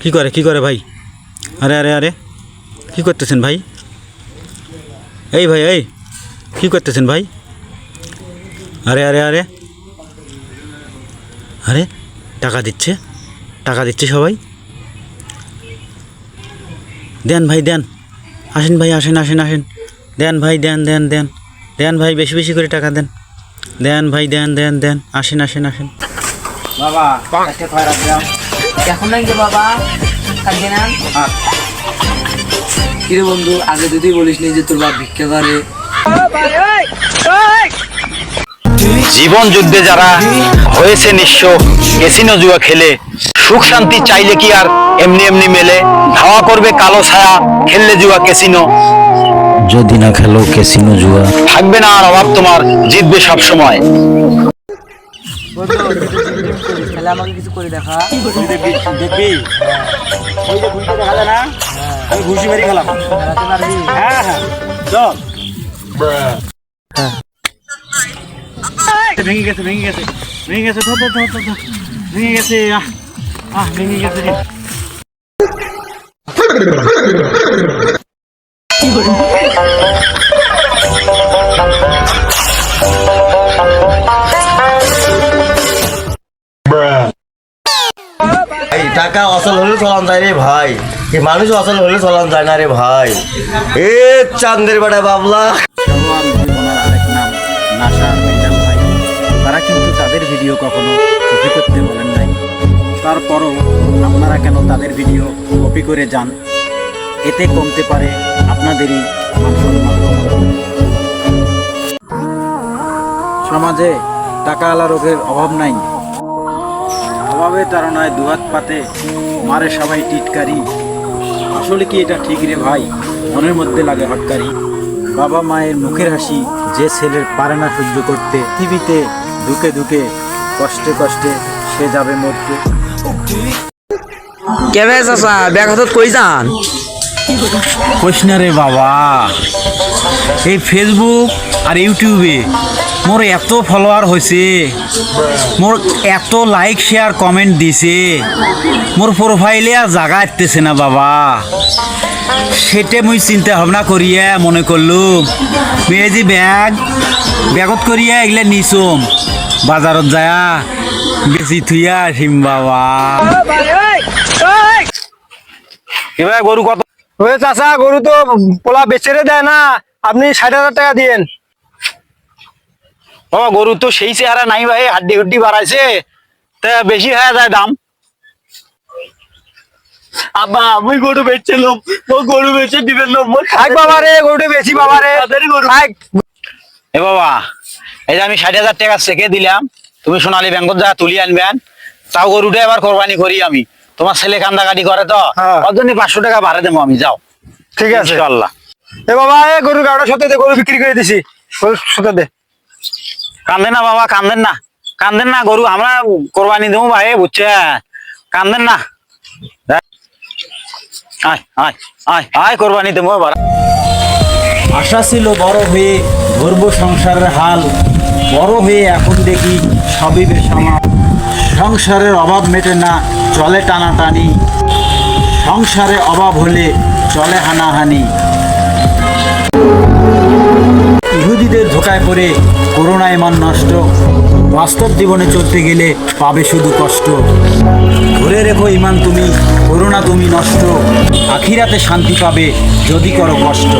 কি করে কি করে ভাই? আরে আরে আরে, কি করতেছেন ভাই? এই ভাই, এই, কি করতেছেন ভাই? আরে আরে আরে আরে, টাকা দিচ্ছে টাকা দিচ্ছে সবাই। দেন ভাই, দেন, আসেন ভাই, আসেন আসেন আসেন। দেন ভাই, দেন দেন দেন দেন ভাই, বেশি বেশি করে টাকা দেন। দেন ভাই, দেন দেন দেন, আসেন আসেন আসেন। বাবা এখন নাই যে বাবা কালকে না। কিরে বন্ধু আগে যদি বলিস নি যে তোর বাপ ভিক্ষা করে। জীবন যুদ্ধে যারা হয়েছে নিঃস্ব এসিনো জুয়া খেলে সুখ শান্তি চাইলে কি আর এমনি এমনি মেলে? ধাওয়া করবে কালো ছায়া খেললে জুয়া কেসিনো যদি না খেলো ক্যাসিনো জুয়া। থাকবে না আর অভাব তোমার জিতবে সব সময় তাহলে আমাকে কিছু করে দেখা দেখবি ওই যে ঘুষি দেখা যায় না আমি ঘুষি মেরে খেলাম খেলাতে পারবি হ্যাঁ হ্যাঁ চল ভেঙে গেছে ভেঙে গেছে ভেঙে গেছে ধর ধর ধর ধর, ধর। ভেঙে গেছে আহ আহ ভেঙে গেছে রে টাকা অসল হলে চলান যায় রে ভাই। কি মানুষ অসল হলে চলান যায় না রে ভাই। এ চান্দের বেটা বাবলা। তারা কিন্তু তাদের ভিডিও কখনো কপি করতে বলেন নাই। তারপরও আপনারা কেন তাদের ভিডিও কপি করে যান? এতে কমতে পারে আপনাদেরই সমাজে টাকা আলা রোগের অভাব নাই। অভাবে তাড়নায় দুহাত পাতে মারে সবাই টিটকারি। আসলে কি এটা ঠিক রে ভাই? মনের মধ্যে লাগে হটকারি। বাবা মায়ের মুখের হাসি যে ছেলের পারে না সহ্য করতে পৃথিবীতে দুকে দুকে কষ্টে কষ্টে সে যাবে মরতে। কেমন চাচা? ব্যাগ হাতত কই যান? কৃষ্ণ রে বাবা। এই ফেসবুক আর ইউটিউবে মোর এত ফলোয়ার হয়েছে মোর এত লাইক শেয়ার কমেন্ট দিছে। মোর প্রোফাইলে আর জায়গা আসতেছে না বাবা। সেটা মুই চিন্তা ভাবনা করিয়া মনে করলুম মেয়েজি ব্যাগ ব্যাগত করিয়া এগুলা নিছুম বাজারত যায়া বেশি থুইয়া আসিম বাবা। এবার গরু কত? ওই চাচা গরু তো পোলা বেচেরে দেয় না। আপনি ষাট হাজার টাকা দিয়েন। বাবা গরু তো সেই চেহারা নাই ভাই হাড্ডি হুড্ডি বাড়াইছে। তা বেশি হয়ে যায় দাম। আব্বা আমি গরু বেচছিলাম ও গরু বেচে দিবেন না থাক বাবা রে গরুটা বেশি বাবা রে। থাক। এ বাবা এই যে আমি ষাট হাজার টাকা চেকে দিলাম তুমি সোনালী ব্যাংকত যা তুলি আনবেন তাও গরুটা এবার কোরবানি করি আমি। তোমার ছেলে কান্দাকাটি করে তো হ্যাঁ। ওর জন্য পাঁচশো টাকা ভাড়া দেবো আমি যাও। ঠিক আছে। ইনশাল্লাহ এ বাবা এ গরু গাড়ার সাথে গরু বিক্রি করে দিছি। সাথে দে। কান্দেন না বাবা, কান্দেন না। কান্দেন না গরু, আমরা কোরবানি দেবো ভাই, বুঝছে? কান্দেন না। আয় আয় আয় আয় কোরবানি দেবো এবার আশা ছিল বড় হয়ে ধরবো সংসারের হাল। বড় হয়ে এখন দেখি সবই বেসামাল সংসারের অভাব মেটে না চলে টানাটানি। সংসারে অভাব হলে চলে হানাহানি। ইহুদিদের ধোকায় পড়ে করোনায় মান নষ্ট। বাস্তব জীবনে চলতে গেলে পাবে শুধু কষ্ট। ধরে রেখো ইমান তুমি, করোনা তুমি নষ্ট। আখিরাতে শান্তি পাবে যদি করো কষ্ট।